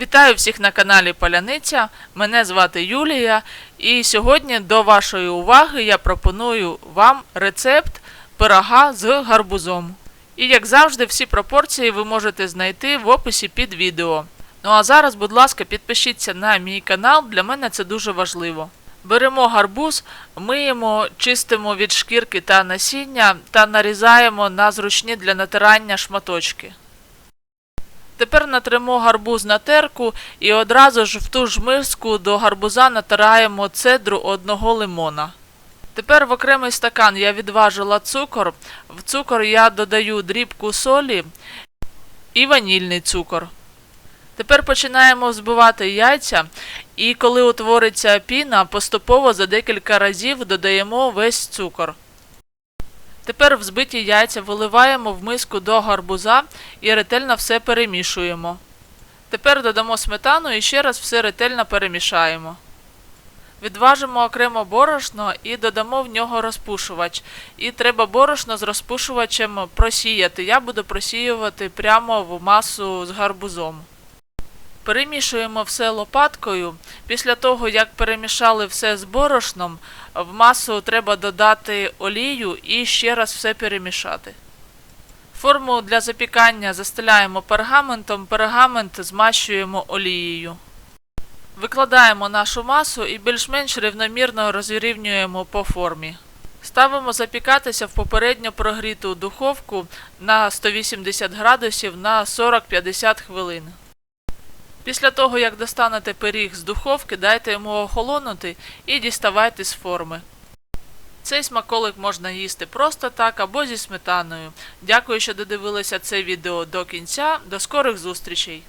Вітаю всіх на каналі Поляниця. Мене звати Юлія, і сьогодні до вашої уваги я пропоную вам рецепт пирога з гарбузом. І як завжди, всі пропорції ви можете знайти в описі під відео. Ну а зараз, будь ласка, підпишіться на мій канал, для мене це дуже важливо. Беремо гарбуз, миємо, чистимо від шкірки та насіння та нарізаємо на зручні для натирання шматочки. Тепер натримо гарбуз на терку і одразу ж в ту ж миску до гарбуза натираємо цедру одного лимона. Тепер в окремий стакан я відважила цукор. В цукор я додаю дрібку солі і ванільний цукор. Тепер починаємо взбивати яйця, і коли утвориться піна, поступово за декілька разів додаємо весь цукор. Тепер взбиті яйця виливаємо в миску до гарбуза і ретельно все перемішуємо. Тепер додамо сметану і ще раз все ретельно перемішаємо. Відважимо окремо борошно і додамо в нього розпушувач. І треба борошно з розпушувачем просіяти. Я буду просіювати прямо в масу з гарбузом. Перемішуємо все лопаткою. Після того, як перемішали все з борошном, в масу треба додати олію і ще раз все перемішати. Форму для запікання застеляємо пергаментом, пергамент змащуємо олією. Викладаємо нашу масу і більш-менш рівномірно розрівнюємо по формі. Ставимо запікатися в попередньо прогріту духовку на 180 градусів на 40-50 хвилин. Після того, як достанете пиріг з духовки, дайте йому охолонути і діставайте з форми. Цей смаколик можна їсти просто так або зі сметаною. Дякую, що додивилися це відео до кінця. До скорих зустрічей!